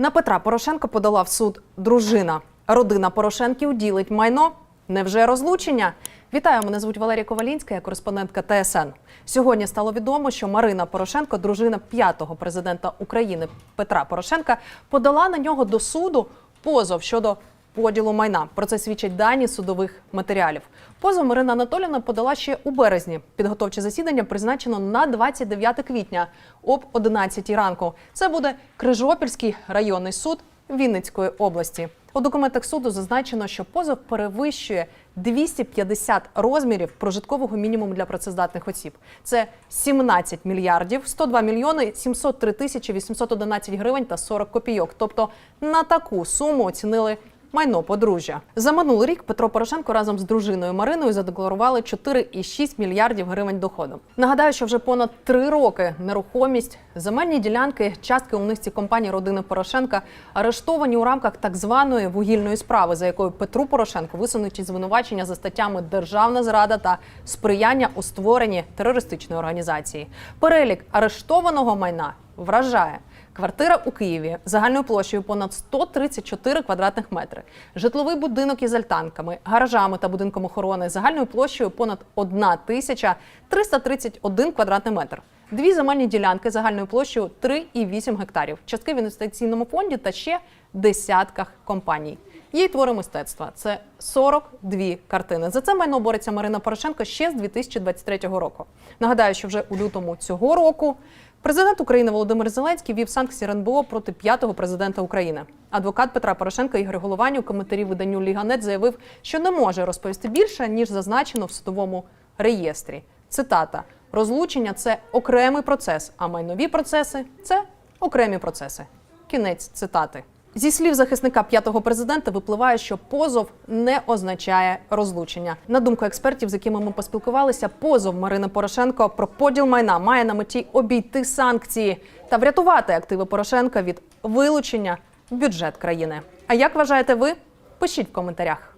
На Петра Порошенка подала в суд дружина. Родина Порошенків ділить майно. Невже розлучення? Вітаю, мене звуть Валерія Ковалінська, я кореспондентка ТСН. Сьогодні стало відомо, що Марина Порошенко, дружина п'ятого президента України Петра Порошенка, подала на нього до суду позов щодо поділу майна. Про це свідчать дані судових матеріалів. Позов Марина Анатоліївна подала ще у березні. Підготовче засідання призначено на 29 квітня об 11 ранку. Це буде Крижопільський районний суд Вінницької області. У документах суду зазначено, що позов перевищує 250 розмірів прожиткового мінімуму для працездатних осіб. Це 17 мільярдів 102 мільйони 703 тисячі 811 гривень та 40 копійок. Тобто на таку суму оцінили майно подружжя. За минулий рік Петро Порошенко разом з дружиною Мариною задекларували 4,6 мільярдів гривень доходу. Нагадаю, що вже понад три роки нерухомість, земельні ділянки, частки у низці компаній родини Порошенка арештовані у рамках так званої вугільної справи, за якою Петру Порошенку висунуті звинувачення за статтями державна зрада та сприяння у створенні терористичної організації. Перелік арештованого майна вражає. Квартира у Києві загальною площею понад 134 квадратних метри, житловий будинок із альтанками, гаражами та будинком охорони загальною площею понад 1 тисяча 331 квадратний метр. Дві земельні ділянки загальною площею 3,8 гектарів, частки в інвестиційному фонді та ще десятках компаній. Її твори мистецтва це 42 картини. За це майно бореться Марина Порошенко ще з 2023 року. Нагадаю, що вже у лютому цього року президент України Володимир Зеленський вів санкції РНБО проти п'ятого президента України. Адвокат Петра Порошенка Ігор Головані у коментарі виданню Ліганет заявив, що не може розповісти більше ніж зазначено в судовому реєстрі. Цитата: розлучення це окремий процес, а майнові процеси це окремі процеси. Кінець цитати. Зі слів захисника п'ятого президента випливає, що позов не означає розлучення. На думку експертів, з якими ми поспілкувалися, позов Марини Порошенко про поділ майна має на меті обійти санкції та врятувати активи Порошенка від вилучення в бюджет країни. А як вважаєте ви? Пишіть в коментарях.